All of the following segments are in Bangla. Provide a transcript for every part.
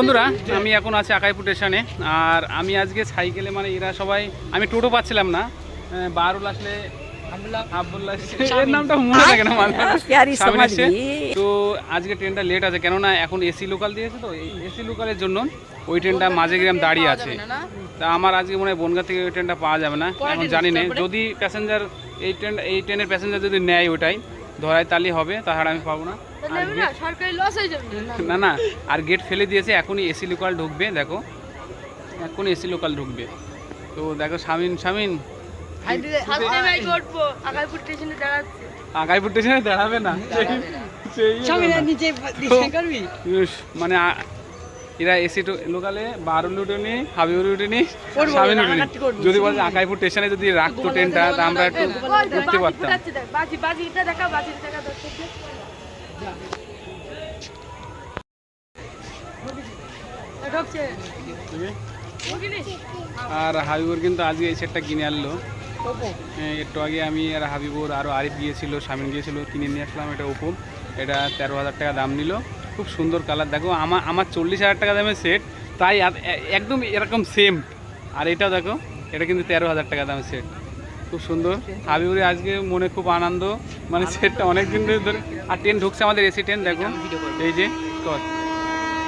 বন্ধুরা আমি এখন আছি আকাইপুর স্টেশনে। আর আমি আজকে সাইকেলে মানে এরা সবাই আমি টোটো পাচ্ছিলাম না। বারুল আসলে মানে। আজকে ট্রেনটা লেট আছে কেননা এখন এসি লোকাল দিয়েছে তো এসি লোকালের জন্য ওই ট্রেনটা দাঁড়িয়ে আছে। তা আমার আজকে মনে হয় থেকে ওই ট্রেনটা পাওয়া যাবে না। জানি না যদি প্যাসেঞ্জার এই ট্রেন এই ট্রেনের প্যাসেঞ্জার যদি নেয় ওটাই ধরায় তালি হবে তাহলে আমি পাবো না। না না আর গেট ফেলে দিয়েছে এখনই এসি লোকাল ঢুকবে দেখো এখন এসি লোকাল ঢুকবে তো দেখো শামিন শামিন আগাইপুর স্টেশনে দাঁড়াবে না মানে এরা এসি লোকালে বারুল উঠেনি হাবিবুর উঠেনি সামিন উঠেনি যদি বলে আকাইপুর স্টেশনে যদি রাখতো ট্রেনটা আমরা একটু ঘুরতে পারতাম আর হাবিবুর কিন্তু আজকে এই সেটটা কিনে আনলো। হ্যাঁ, একটু আগে আমি আর হাবিবুর আরও আরিফ গিয়েছিল শামিন গিয়েছিল কিনে নিয়ে আসলাম এটা ওপো এটা তেরো হাজার টাকা দাম নিল। খুব সুন্দর কালার দেখো আমার আমার চল্লিশ হাজার টাকা দামের সেট তাই একদম এরকম সেম আর এটাও দেখো এটা কিন্তু তেরো হাজার টাকা দামের সেট খুব সুন্দর। হাবিবুরে আজকে মনে খুব আনন্দ। মানে সেটটা অনেক দিন ধরে ধরে আর ট্রেন ঢুকছে আমাদের এসি ট্রেন দেখো। এই যে কর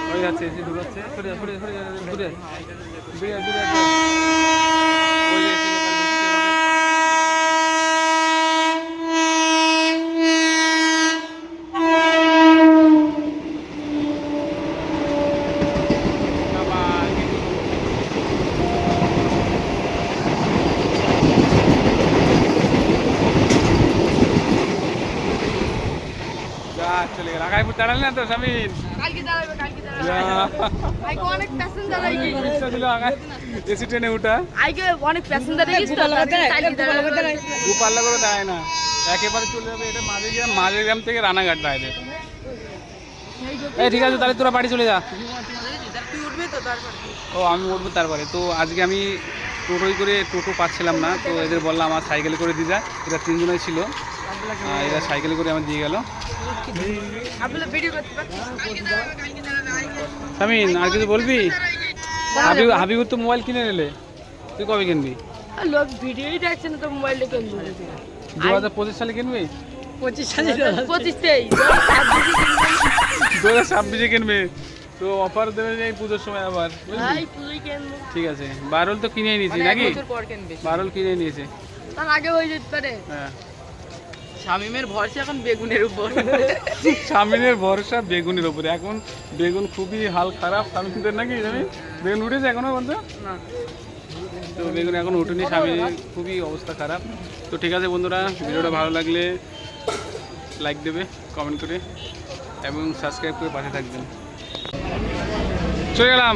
হয়ে যাচ্ছে এসি ঢুকাচ্ছে সরে যা, সরে যা, সরে যা, দূরে দূরে দূরে দূরে ওই যে এসি লোকাল ঢুকছে আমাদের। আবার কিছু যা চলে গেল আগাইপুর দাঁড়ালে না তো স্বামীন কালকে দাঁড়াবে কালকে দাঁড়াবে যা আইকে অনেক এসি ট্রেনে উঠা। অনেক প্যাসেঞ্জার আইকে তো দাঁড়াবে। করে দাঁড়ায়। না। একেবারে চলে যাবে এটা মাঝে গ্রাম মাঝে গ্রাম থেকে রানাঘাট দাঁড়ায় এই ঠিক আছে তাহলে তোরা বাড়ি চলে যা। ও আমি উঠবো তারপরে। তো আজকে আমি টোটোই করে টোটো পাচ্ছিলাম না তো এদের বললাম আমার সাইকেলে করে দিয়ে যা। এরা তিনজনই ছিল। এরা সাইকেলে করে আমার দিয়ে গেল। স্বামীন আর কিছু বলবি? হাবিব হাবিবুর তো মোবাইল কিনে নিলে। তুই কবে কিনবি? লোক ভিডিওই দেখছে না তো মোবাইলে কেন দু হাজার পঁচিশ সালে কিনবি? পঁচিশ সালে পঁচিশ তেইশ। দু হাজার ছাব্বিশে কিনবে। তো অফার দেবে এই পুজোর সময় আবার কেন ঠিক আছে। বারোল তো কিনেই নিয়েছি নাকি? পর বারোল কিনে নিয়েছে। তার আগে হয়ে যেতে পারে। হ্যাঁ। শামিমের ভরসা এখন বেগুনের উপর। সামিনের ভরসা বেগুনের ওপরে এখন বেগুন খুবই হাল খারাপ সামিনদের নাকি জানি? বেগুন উঠেছে এখনও বলতো? না। তো বেগুন এখন উঠেনি স্বামীর খুবই অবস্থা খারাপ। তো ঠিক আছে বন্ধুরা ভিডিওটা ভালো লাগলে লাইক দেবে কমেন্ট করে এবং সাবস্ক্রাইব করে পাশে থাকবেন। চলে গেলাম।